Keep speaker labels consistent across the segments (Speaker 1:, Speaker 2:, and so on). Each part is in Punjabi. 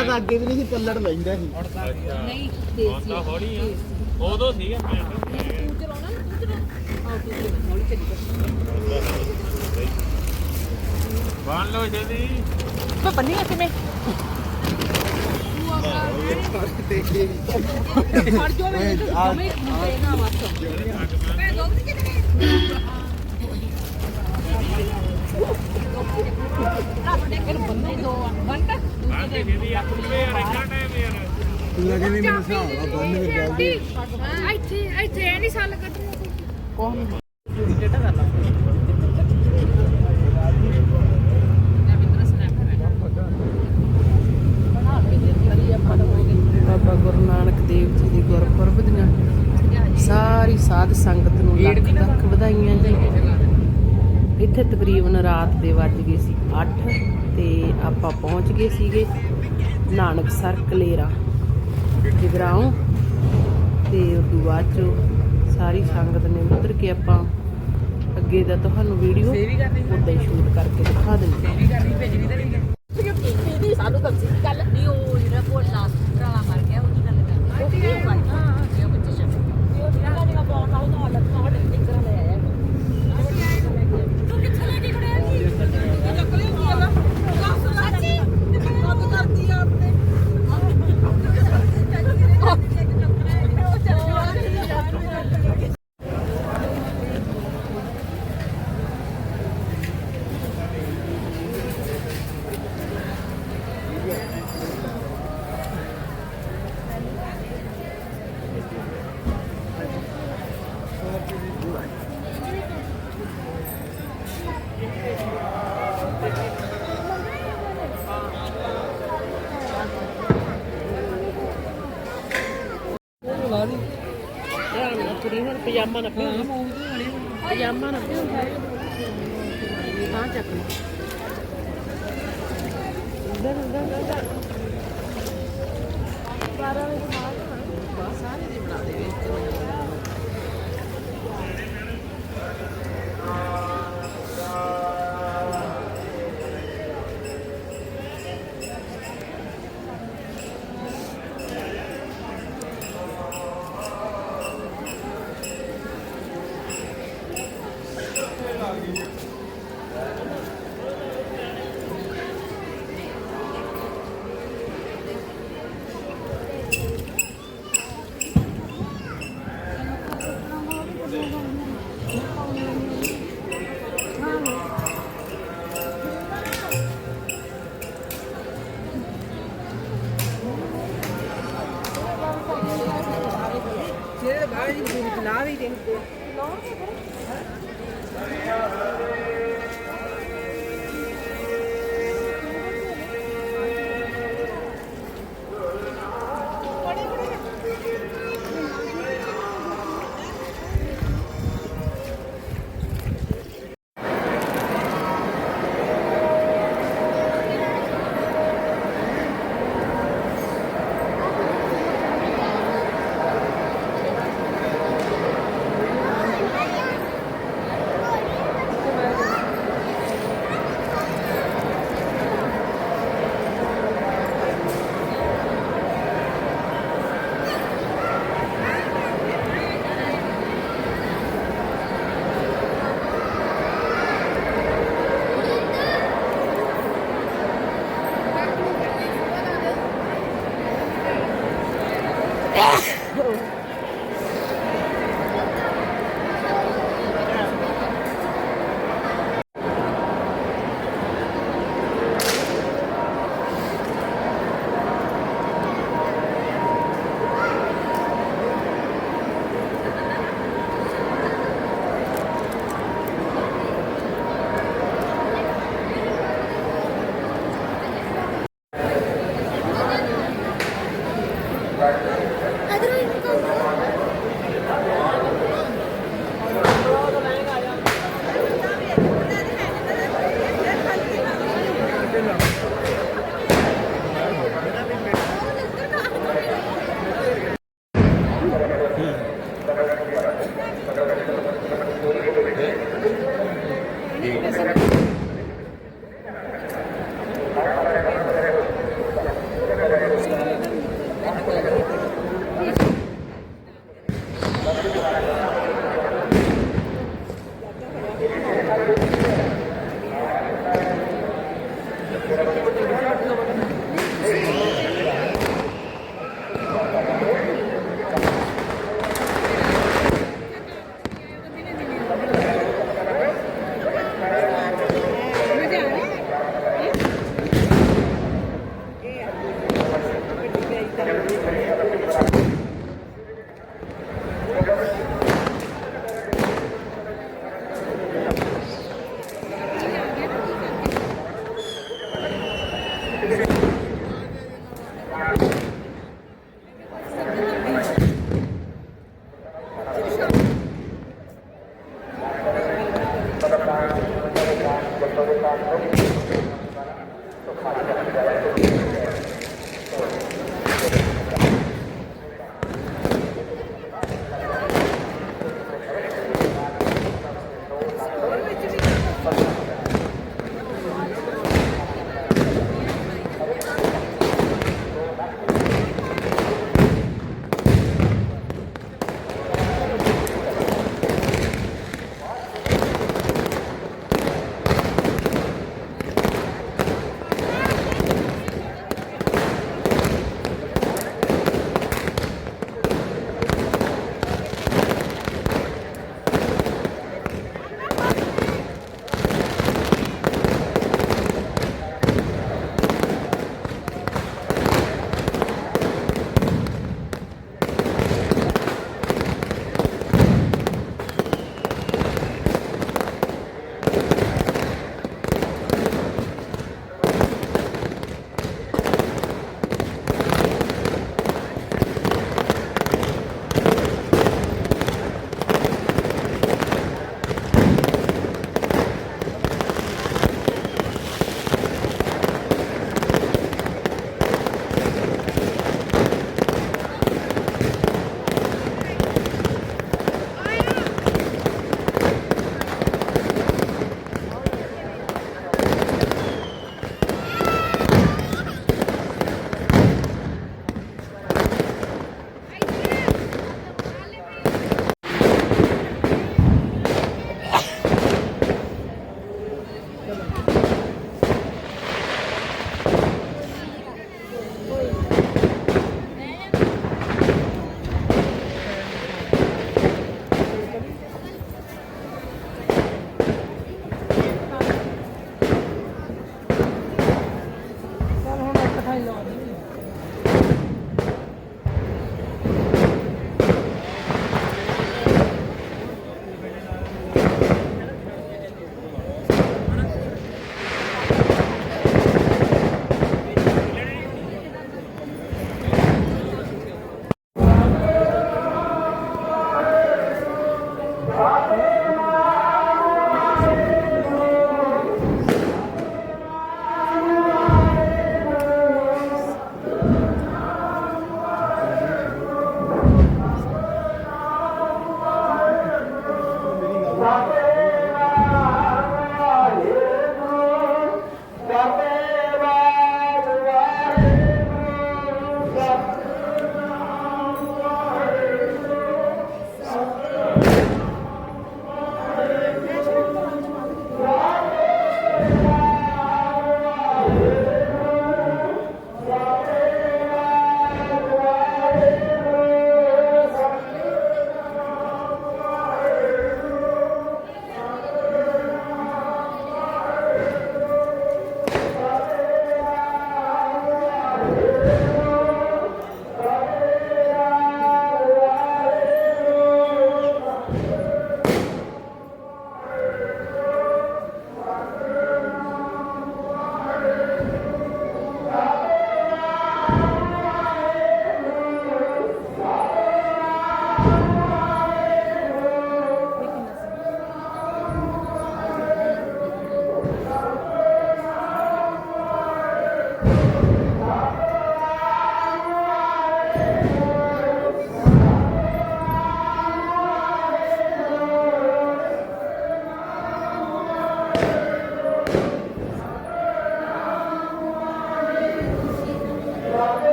Speaker 1: ਉੜਦਾ ਤਾਂ ਅੱਗੇ ਵੀ ਨਹੀਂ ਸੀ ਪੱਲੜ ਲੈਂਦਾ ਸੀ।
Speaker 2: ਨਹੀਂ
Speaker 3: ਹੁਣ
Speaker 2: ਦੇਸੀ
Speaker 3: ਤਾਂ ਹੌਲੀ ਆ। ਉਦੋਂ ਸੀਗਾ ਮੈਂ
Speaker 2: ਤੂੰ। ਚਲਾਉਣਾ ਨਾ ਤੂੰ ਚਲਾ। ਆਹ ਤੂੰ ਚਲਾ ਹੌਲੀ ਚੱਲੀ
Speaker 3: ਬਣ ਲਓ ਜਦੀ
Speaker 2: ਮੈਂ ਬੰਨੀ ਆ ਕਿਵੇਂ? ਫੜ ਜੋ ਮੈਂ ਜਮੇ ਨਾ ਵਾਸੋ ਮੈਂ ਦੋ ਕਿ ਰੱਬ ਨੇ? ਕਿਹਨ ਬੰਨੇ ਦੋ ਆ ਬੰਟਾ
Speaker 3: ਬਣ ਕੇ ਜਦੀ ਆਪਣੇ ਰੱਖਣਾ ਟਾਈਮ ਯਾਰ
Speaker 1: ਲੱਗੇ ਨਹੀਂ ਮੈਨੂੰ ਹਿਸਾਬ ਆ ਬੰਨ ਕੇ ਗੱਲ ਦੀ
Speaker 4: ਇੱਥੇ ਇੱਥੇ ਇਹ ਨਹੀਂ ਸਾਲ ਕੱਢਣਾ।
Speaker 2: ਕੌਣ ਡੇਟਾ ਕਰ ਲਾ ਬਾਬਾ ਗੁਰੂ ਨਾਨਕ ਦੇਵ ਜੀ ਦੇ ਗੁਰਪੁਰਬ ਦੀਆਂ ਸਾਰੀ ਸਾਧ ਸੰਗਤ ਨੂੰ ਲੱਖ ਲੱਖ ਵਧਾਈਆਂ ਜੀ ਇੱਥੇ ਤਕਰੀਬਨ ਰਾਤ ਦੇ ਵੱਜ ਗਏ ਸੀ 8 ਤੇ ਆਪਾਂ ਪਹੁੰਚ ਗਏ ਸੀਗੇ ਨਾਨਕਸਰ ਕਲੇਰਾ। ਜਗਰਾਉਂ ਤੇ ਉਦੋਂ ਬਾਅਦ ਚੋਂ ਸਾਰੀ ਸੰਗਤ ਨੇ ਉਤਰ ਕੇ ਆਪਾਂ ਅੱਗੇ ਦਾ ਤੁਹਾਨੂੰ ਵੀਡੀਓ ਉਦਾਂ ਹੀ ਸ਼ੂਟ ਕਰਕੇ ਦਿਖਾ ਦਿੰਦੇ ਸਾਨੂੰ ਤਾਂ ਸਿੱਧੀ ਗੱਲ ਨਹੀਂ ਉਹ ਜਿਹੜਾ ਭੋਲਾ ਭਰਾਵਾ ਮਰ ਗਿਆ ਉਹਦੀ ਗੱਲ ਕਰ ਉਹ ਕੀ ਬਾਈ ਹਾਂ ਜੇ ਬੱਚੇ ਸ਼ੱਕ ਉਹ ਜਿਹੜਾ ਜਿਹੜਾ ਪਾਉਣ ਨਾਲ ਉਹ ਨਾਲ ਨਾਲ ਨਿਕਲ ਲੈ ਆਇਆ ਤੂੰ ਕਿੱਥੇ ਲੈ ਕੇ ਖੜਿਆ ਸੀ ਚੱਕ ਲਿਆ ਕੀ ਆ ਸੱਚੀ ਕੰਮ ਕਰਦੀ ਆ ਆਪਣੇ ਯਾਰ ਮੈਂ ਕੁੜੀ ਹੁਣ ਪਜਾਮਾ ਨਾ ਪਿਆ ਪਜਾਮਾ ਨਾ ਪਿਆ ਹਾਂ ਚੱਕ ਇਧਰ ਇਧਰ ਇਧਰ। ਸਾਰਾ ਵੀ ਬਣਾ ਸਾਰੇ ਦੀ ਬਣਾ ਦੇ ਵਿੱਚ। Lorry lorry Thank you. ਦੀ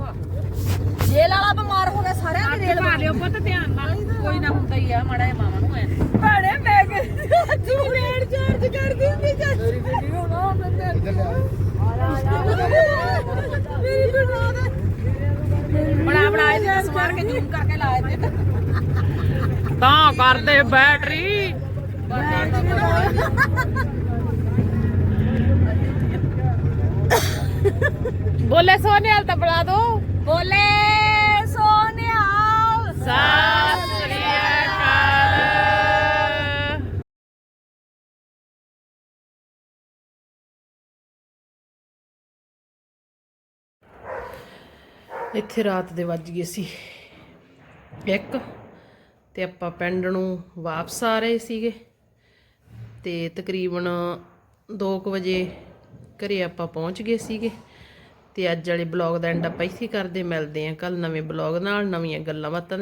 Speaker 5: ਜੇ ਲਾਲਾ ਬਿਮਾਰ ਹੋ ਗਿਆ ਸਾਰਿਆਂ ਦੀ ਰੇਲ
Speaker 2: ਪਾ ਲਿਓ ਪੁੱਤ ਧਿਆਨ ਨਾਲ। ਕੋਈ ਨਾ ਹੁੰਦਾ ਹੀ ਆ ਮਾੜਾ ਜਿਹਾ ਮਾਵਾਂ ਨੂੰ ਐ।
Speaker 5: ਭੈਣੇ ਮੈਂ ਕਿ ਤੂੰ ਰੇਡ ਚਾਰਜ ਕਰ ਦਿੰਦੀ ਜਾ ਮੇਰੀ ਬੇਟੀ ਹੁਣ ਆ ਮੈਂ ਮੇਰੀ ਬਣਾ ਦੇ।
Speaker 2: ਬਣਾ ਬਣਾ ਇਹਦੇ ਸਮਾਰ ਕੇ ਜ਼ੂਮ ਕਰਕੇ ਲਾ ਇਹਦੇ। ਤਾਂ ਕਰਦੇ ਬੈਟਰੀ। ਬੋਲੇ ਸੋਨਿਆਲ ਤਾਂ ਬਣਾ ਦੋ।
Speaker 5: ਬੋਲੇ ਸੋਨਿਆਲ।
Speaker 2: ਸਤਿ ਸ੍ਰੀ ਅਕਾਲ। ਇੱਥੇ ਰਾਤ ਦੇ ਵੱਜ ਗਏ ਸੀ ਇੱਕ ਤੇ ਆਪਾਂ ਪਿੰਡ ਨੂੰ ਵਾਪਸ ਆ ਰਹੇ ਸੀਗੇ ਤੇ ਤਕਰੀਬਨ 2 ਵਜੇ ਘਰੇ ਆਪਾਂ ਪਹੁੰਚ ਗਏ ਸੀਗੇ। ਤੇ ਅੱਜ ਵਾਲੇ ਬਲੌਗ ਦਾ ਐਂਡ ਆਪਾਂ ਇਸੇ ਕਰਦੇ ਮਿਲਦੇ ਆਂ ਕੱਲ ਨਵੇਂ ਬਲੌਗ ਨਾਲ, ਨਵੀਆਂ ਗੱਲਾਂ ਬਾਤਾਂ